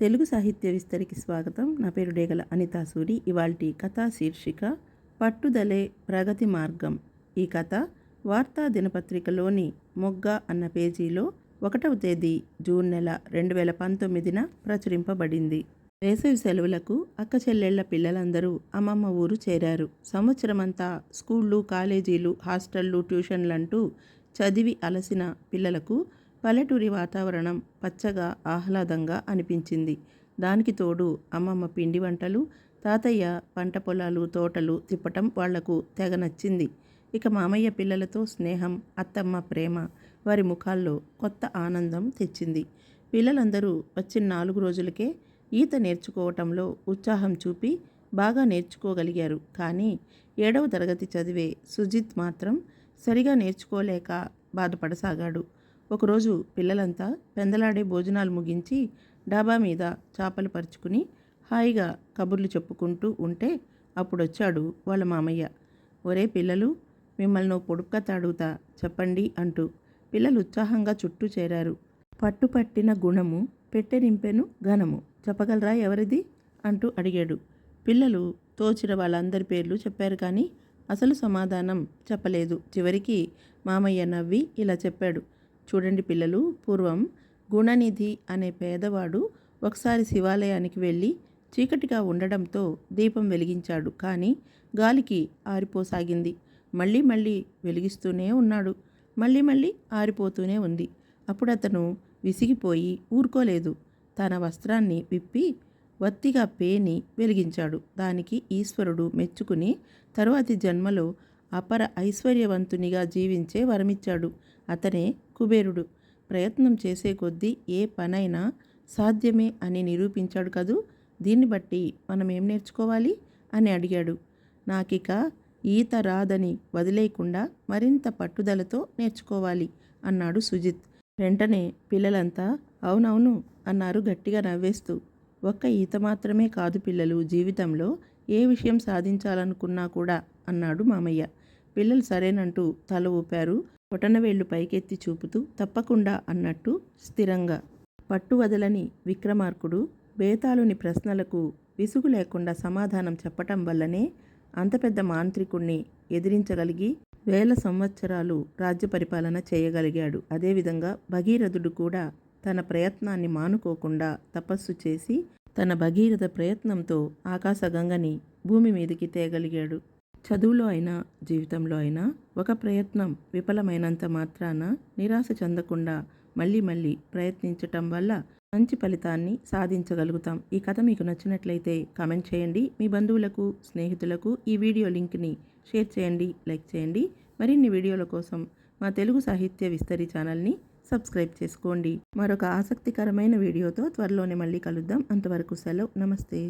తెలుగు సాహిత్య విస్తరికి స్వాగతం. నా పేరు డేగల అనితా సూరి. ఇవాల్టి కథా శీర్షిక పట్టుదలే ప్రగతి మార్గం. ఈ కథ వార్తా దినపత్రికలోని మొగ్గ అన్న పేజీలో ఒకటవ తేదీ జూన్ నెల రెండు వేల పంతొమ్మిదిన ప్రచురింపబడింది. వేసవి సెలవులకు అక్క చెల్లెళ్ళ పిల్లలందరూ అమ్మమ్మ ఊరు చేరారు. సంవత్సరమంతా స్కూళ్ళు కాలేజీలు హాస్టళ్ళు ట్యూషన్లంటూ చదివి అలసిన పిల్లలకు పల్లెటూరి వాతావరణం పచ్చగా ఆహ్లాదంగా అనిపించింది. దానికి తోడు అమ్మమ్మ పిండి వంటలు తాతయ్య పంట పొలాలు తోటలు తిప్పటం వాళ్ళకు తెగ నచ్చింది. ఇక మామయ్య పిల్లలతో స్నేహం అత్తమ్మ ప్రేమ వారి ముఖాల్లో కొత్త ఆనందం తెచ్చింది. పిల్లలందరూ వచ్చిన నాలుగు రోజులకే ఈత నేర్చుకోవటంలో ఉత్సాహం చూపి బాగా నేర్చుకోగలిగారు. కానీ ఏడవ తరగతి చదివే సుజిత్ మాత్రం సరిగా నేర్చుకోలేక బాధపడసాగాడు. ఒకరోజు పిల్లలంతా పెందలాడే భోజనాలు ముగించి డాబా మీద చేపలు పరుచుకుని హాయిగా కబుర్లు చెప్పుకుంటూ ఉంటే అప్పుడొచ్చాడు వాళ్ళ మామయ్య. ఒరే పిల్లలు మిమ్మల్ని ఓ పొడుపు కథ అడుగుతా చెప్పండి అంటూ పిల్లలు ఉత్సాహంగా చుట్టూ చేరారు. పట్టుపట్టిన గుణము పెట్టెనింపెను ఘనము. చెప్పగలరా ఎవరిది? అంటూ అడిగాడు. పిల్లలు తోచిన వాళ్ళందరి పేర్లు చెప్పారు కానీ అసలు సమాధానం చెప్పలేదు. చివరికి మామయ్య నవ్వి ఇలా చెప్పాడు. చూడండి పిల్లలు పూర్వం గుణనిధి అనే పేదవాడు ఒకసారి శివాలయానికి వెళ్ళి చీకటిగా ఉండడంతో దీపం వెలిగించాడు. కానీ గాలికి ఆరిపోసాగింది. మళ్ళీ మళ్ళీ వెలిగిస్తూనే ఉన్నాడు. మళ్ళీ మళ్ళీ ఆరిపోతూనే ఉంది. అప్పుడు అతను విసిగిపోయి ఊరుకోలేదు. తన వస్త్రాన్ని విప్పి వత్తిగా పేని వెలిగించాడు. దానికి ఈశ్వరుడు మెచ్చుకుని తరువాతి జన్మలో అపర ఐశ్వర్యవంతునిగా జీవించే వరమిచ్చాడు. అతనే కుబేరుడు. ప్రయత్నం చేసే కొద్దీ ఏ పనైనా సాధ్యమే అని నిరూపించాడు కదూ? దీన్ని బట్టి మనం ఏం నేర్చుకోవాలి? అని అడిగాడు. నాకిక ఈత రాదని వదిలేయకుండా మరింత పట్టుదలతో నేర్చుకోవాలి అన్నాడు సుజిత్. వెంటనే పిల్లలంతా అవునవును అన్నారు గట్టిగా నవ్వేస్తూ. ఒక్క ఈత మాత్రమే కాదు పిల్లలు జీవితంలో ఏ విషయం సాధించాలనుకున్నా కూడా అన్నాడు మామయ్య. పిల్లలు సరేనంటూ తల ఊపారు. వేళ్ళు పైకెత్తి చూపుతూ తప్పకుండా అన్నట్టు స్థిరంగా. పట్టు వదలని విక్రమార్కుడు బేతాళుని ప్రశ్నలకు విసుగు లేకుండా సమాధానం చెప్పటం వల్లనే అంత పెద్ద మాంత్రికుణ్ణి ఎదిరించగలిగి వేల సంవత్సరాలు రాజ్య పరిపాలన చేయగలిగాడు. అదేవిధంగా భగీరథుడు కూడా తన ప్రయత్నాన్ని మానుకోకుండా తపస్సు చేసి తన భగీరథ ప్రయత్నంతో ఆకాశగంగని భూమి మీదకి తేగలిగాడు. చదువులో అయినా జీవితంలో అయినా ఒక ప్రయత్నం విఫలమైనంత మాత్రాన నిరాశ చెందకుండా మళ్ళీ మళ్ళీ ప్రయత్నించటం వల్ల మంచి ఫలితాన్ని సాధించగలుగుతాం. ఈ కథ మీకు నచ్చినట్లయితే కామెంట్ చేయండి. మీ బంధువులకు స్నేహితులకు ఈ వీడియో లింక్ని షేర్ చేయండి లైక్ చేయండి. మరిన్ని వీడియోల కోసం మా తెలుగు సాహిత్య విస్తరి ఛానల్ని సబ్స్క్రైబ్ చేసుకోండి. మరొక ఆసక్తికరమైన వీడియోతో త్వరలోనే మళ్ళీ కలుద్దాం. అంతవరకు సెలవు. నమస్తే.